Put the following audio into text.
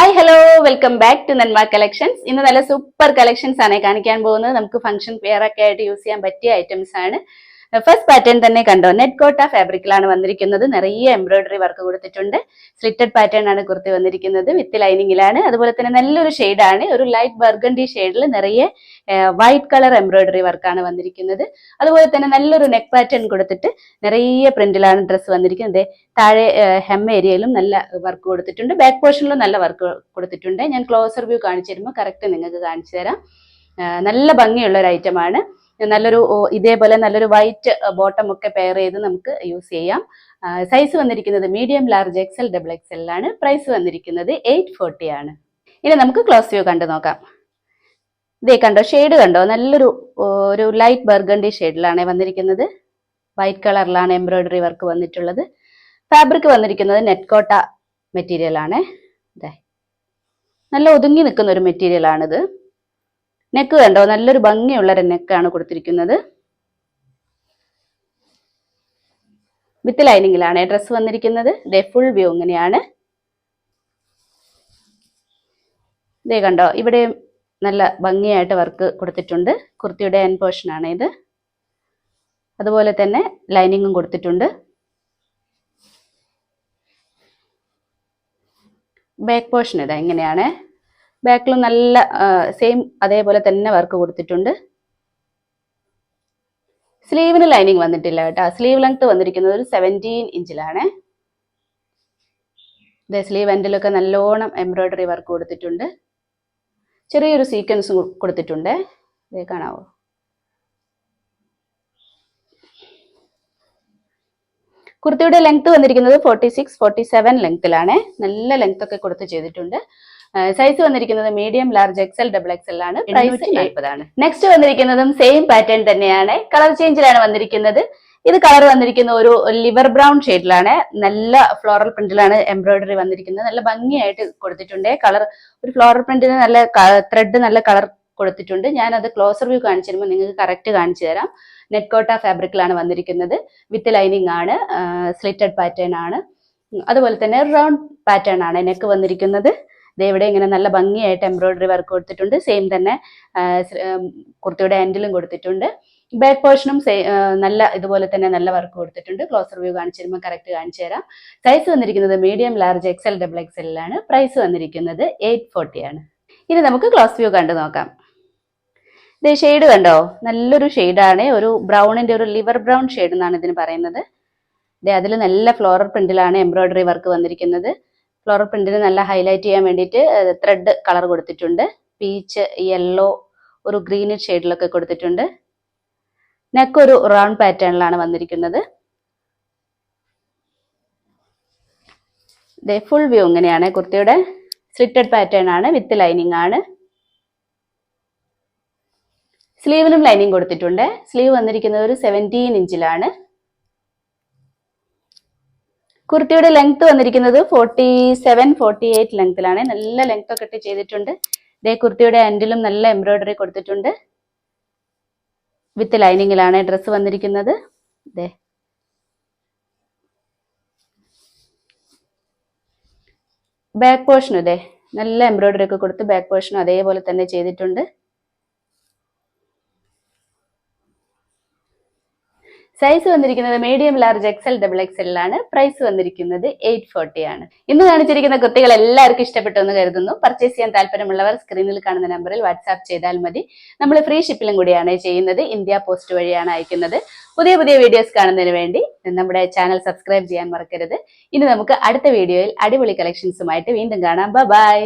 Hi hello welcome back to Nanma collections ഇന്ന് നല്ല super collections ആണ് കാണിക്കാൻ പോകുന്നത്. നമുക്ക് ഫംഗ്ഷൻ വേറെ ഒക്കെ ആയിട്ട് യൂസ് ചെയ്യാൻ പറ്റിയ ഐറ്റംസ് ആണ്. ഫസ്റ്റ് പാറ്റേൺ തന്നെ കണ്ടോ? നെറ്റ് കോട്ട ഫാബ്രിക്കിലാണ് വന്നിരിക്കുന്നത്. നിറയെ എംബ്രോയിഡറി വർക്ക് കൊടുത്തിട്ടുണ്ട്. സ്ലിറ്റഡ് പാറ്റേൺ ആണ് കുർത്തി വന്നിരിക്കുന്നത്. വിത്ത് ലൈനിങ്ങിലാണ് അതുപോലെ തന്നെ നല്ലൊരു ഷെയ്ഡാണ് ഒരു ലൈറ്റ് ബർഗണ്ടി ഷെയ്ഡിൽ നിറയെ വൈറ്റ് കളർ എംബ്രോയിഡറി വർക്കാണ് വന്നിരിക്കുന്നത്. അതുപോലെ തന്നെ നല്ലൊരു നെക്ക് പാറ്റേൺ കൊടുത്തിട്ട് നിറയെ പ്രിന്റിലാണ് ഡ്രസ്സ് വന്നിരിക്കുന്നത്. താഴെ ഹെം ഏരിയയിലും നല്ല വർക്ക് കൊടുത്തിട്ടുണ്ട്. ബാക്ക് പോർഷനിലും നല്ല വർക്ക് കൊടുത്തിട്ടുണ്ട്. ഞാൻ ക്ലോസർ വ്യൂ കാണിച്ചു തരുമ്പോൾ കറക്റ്റ് നിങ്ങൾക്ക് കാണിച്ചു തരാം. നല്ല ഭംഗിയുള്ള ഒരു ഐറ്റമാണ് നല്ലൊരു ഇതേപോലെ നല്ലൊരു വൈറ്റ് ബോട്ടം ഒക്കെ പെയർ ചെയ്ത് നമുക്ക് യൂസ് ചെയ്യാം. സൈസ് വന്നിരിക്കുന്നത് medium large XL double XL ആണ് പ്രൈസ് വന്നിരിക്കുന്നത് എയ്റ്റ് ഫോർട്ടി ആണ്. ഇനി നമുക്ക് ക്ലോസ് വ്യൂ കണ്ടു നോക്കാം. ഇതേ കണ്ടോ ഷെയ്ഡ് കണ്ടോ? നല്ലൊരു ഒരു ലൈറ്റ് ബർഗണ്ടി ഷെയ്ഡിലാണ് വന്നിരിക്കുന്നത്. വൈറ്റ് കളറിലാണ് എംബ്രോയിഡറി വർക്ക് വന്നിട്ടുള്ളത്. ഫാബ്രിക് വന്നിരിക്കുന്നത് നെറ്റ്കോട്ട മെറ്റീരിയൽ ആണ്. നല്ല ഒതുങ്ങി നിൽക്കുന്ന ഒരു മെറ്റീരിയൽ ആണിത്. നെക്ക് കണ്ടോ? നല്ലൊരു ഭംഗിയുള്ള ഒരു നെക്കാണ് കൊടുത്തിരിക്കുന്നത്. വിത്ത് ലൈനിങ്ങിലാണ് ഡ്രസ് വന്നിരിക്കുന്നത്. ഇതേ ഫുൾ വ്യൂ ഇങ്ങനെയാണ്. ഇതേ കണ്ടോ? ഇവിടെ നല്ല ഭംഗിയായിട്ട് വർക്ക് കൊടുത്തിട്ടുണ്ട്. കുർത്തിയുടെ എൻ പോർഷൻ ആണ് ഇത്. അതുപോലെ തന്നെ ലൈനിങ്ങും കൊടുത്തിട്ടുണ്ട്. ബാക്ക് പോർഷൻ ഇതാ ഇങ്ങനെയാണ്. ബാക്കിലും നല്ല സെയിം അതേപോലെ തന്നെ വർക്ക് കൊടുത്തിട്ടുണ്ട്. സ്ലീവിന് ലൈനിങ് വന്നിട്ടില്ല കേട്ടോ. സ്ലീവ് ലെങ്ത് വന്നിരിക്കുന്നത് ഒരു സെവന്റീൻ ഇഞ്ചിലാണ് ഇതേ സ്ലീവ് എൻഡിലൊക്കെ നല്ലോണം എംബ്രോയ്ഡറി വർക്ക് കൊടുത്തിട്ടുണ്ട്. ചെറിയൊരു സീക്വൻസ് കൊടുത്തിട്ടുണ്ട്. ഇതേ കാണാവോ? കുർത്തിയുടെ ലെങ്ത് വന്നിരിക്കുന്നത് ഫോർട്ടി സിക്സ് ഫോർട്ടി സെവൻ ലെങ്ത്തിലാണ് നല്ല ലെങ്ത് ഒക്കെ കൊടുത്ത് ചെയ്തിട്ടുണ്ട്. സൈസ് വന്നിരിക്കുന്നത് medium large XL double XL ആണ്. പ്രൈസ് നാൽപ്പതാണ്. നെക്സ്റ്റ് വന്നിരിക്കുന്നതും സെയിം പാറ്റേൺ തന്നെയാണ്. കളർ ചേഞ്ചിലാണ് വന്നിരിക്കുന്നത്. ഇത് കളർ വന്നിരിക്കുന്ന ഒരു ലിവർ ബ്രൗൺ ഷെയ്ഡിലാണ് നല്ല ഫ്ലോറൽ പ്രിന്റിലാണ് എംബ്രോയിഡറി വന്നിരിക്കുന്നത്. നല്ല ഭംഗിയായിട്ട് കൊടുത്തിട്ടുണ്ട്. കളർ ഒരു ഫ്ലോറൽ പ്രിന്റിന് നല്ല ത്രെഡ് നല്ല കളർ കൊടുത്തിട്ടുണ്ട്. ഞാൻ അത് ക്ലോസർ വ്യൂ കാണിച്ചു തരുമ്പോൾ നിങ്ങൾക്ക് കറക്റ്റ് കാണിച്ചു തരാം. നെറ്റ്കോട്ട ഫാബ്രിക്കിലാണ് വന്നിരിക്കുന്നത്. വിത്ത് ലൈനിങ് ആണ്. സ്ലിറ്റഡ് പാറ്റേൺ ആണ്. അതുപോലെ തന്നെ റൗണ്ട് പാറ്റേൺ ആണ് നെക്ക് വന്നിരിക്കുന്നത്. ഇവിടെ ഇങ്ങനെ നല്ല ഭംഗിയായിട്ട് എംബ്രോയിഡറി വർക്ക് കൊടുത്തിട്ടുണ്ട്. സെയിം തന്നെ കുർത്തിയുടെ ആൻഡിലും കൊടുത്തിട്ടുണ്ട്. ബാക്ക് പോർഷനും നല്ല ഇതുപോലെ തന്നെ നല്ല വർക്ക് കൊടുത്തിട്ടുണ്ട്. ക്ലോസർ വ്യൂ കാണിച്ചു തരുമ്പോൾ കറക്റ്റ് കാണിച്ചു തരാം. സൈസ് വന്നിരിക്കുന്നത് മീഡിയം ലാർജ് എക്സൽ ഡബിൾ എക്സലിലാണ് പ്രൈസ് വന്നിരിക്കുന്നത് എയ്റ്റ് ഫോർട്ടി ആണ്. ഇനി നമുക്ക് ക്ലോസ് വ്യൂ കണ്ടു നോക്കാം. ഇത് ഷെയ്ഡ് കണ്ടോ? നല്ലൊരു ഷെയ്ഡാണ് ഒരു ബ്രൗണിന്റെ ഒരു ലിവർ ബ്രൗൺ ഷെയ്ഡ് എന്നാണ് ഇതിന് പറയുന്നത്. അതിൽ നല്ല ഫ്ലോറൽ പ്രിന്റിലാണ് എംബ്രോയിഡറി വർക്ക് വന്നിരിക്കുന്നത്. ഫ്ലോറൽ പ്രിന്റിന് നല്ല ഹൈലൈറ്റ് ചെയ്യാൻ വേണ്ടിയിട്ട് ത്രെഡ് കളർ കൊടുത്തിട്ടുണ്ട്. പീച്ച് യെല്ലോ ഒരു ഗ്രീനിഷ് ഷെയ്ഡിലൊക്കെ കൊടുത്തിട്ടുണ്ട്. നെക്ക് ഒരു റൗണ്ട് പാറ്റേണിലാണ് വന്നിരിക്കുന്നത്. ഫുൾ വ്യൂ ഇങ്ങനെയാണ്. കുർത്തിയുടെ സ്ലിറ്റഡ് പാറ്റേൺ ആണ് വിത്ത് ലൈനിങ് ആണ്. സ്ലീവിനും ലൈനിങ് കൊടുത്തിട്ടുണ്ട്. സ്ലീവ് വന്നിരിക്കുന്നത് ഒരു സെവന്റീൻ ഇഞ്ചിലാണ് കുർത്തിയുടെ ലെങ്ത് വന്നിരിക്കുന്നത് ഫോർട്ടി സെവൻ ഫോർട്ടി എയ്റ്റ് ലെങ്ത്തിലാണ് നല്ല ലെങ്ത് ഒക്കെ ഇട്ട് ചെയ്തിട്ടുണ്ട്. ഇതേ കുർത്തിയുടെ എൻഡിലും നല്ല എംബ്രോയിഡറി കൊടുത്തിട്ടുണ്ട്. വിത്ത് ലൈനിങ്ങിലാണ് ഡ്രസ്സ് വന്നിരിക്കുന്നത്. ഇതേ ബാക്ക് പോർഷനും ഇതേ നല്ല എംബ്രോയിഡറി ഒക്കെ കൊടുത്ത് ബാക്ക് പോർഷനും അതേപോലെ തന്നെ ചെയ്തിട്ടുണ്ട്. സൈസ് വന്നിരിക്കുന്നത് മീഡിയം ലാർജ് എക്സൽ ഡബിൾ എക്സലിലാണ് പ്രൈസ് വന്നിരിക്കുന്നത് എയ്റ്റ് ഫോർട്ടി ആണ്. ഇന്ന് കാണിച്ചിരിക്കുന്ന കുട്ടികൾ എല്ലാവർക്കും ഇഷ്ടപ്പെട്ടു എന്ന് കരുതുന്നു. പർച്ചേസ് ചെയ്യാൻ താല്പര്യമുള്ളവർ സ്ക്രീനിൽ കാണുന്ന നമ്പറിൽ വാട്സ്ആപ്പ് ചെയ്താൽ മതി. നമ്മൾ ഫ്രീ ഷിപ്പിലും കൂടിയാണ് ചെയ്യുന്നത്. ഇന്ത്യ പോസ്റ്റ് വഴിയാണ് അയക്കുന്നത്. പുതിയ പുതിയ വീഡിയോസ് കാണുന്നതിന് വേണ്ടി നമ്മുടെ ചാനൽ സബ്സ്ക്രൈബ് ചെയ്യാൻ മറക്കരുത്. ഇനി നമുക്ക് അടുത്ത വീഡിയോയിൽ അടിപൊളി കളക്ഷൻസുമായിട്ട് വീണ്ടും കാണാം. ബൈ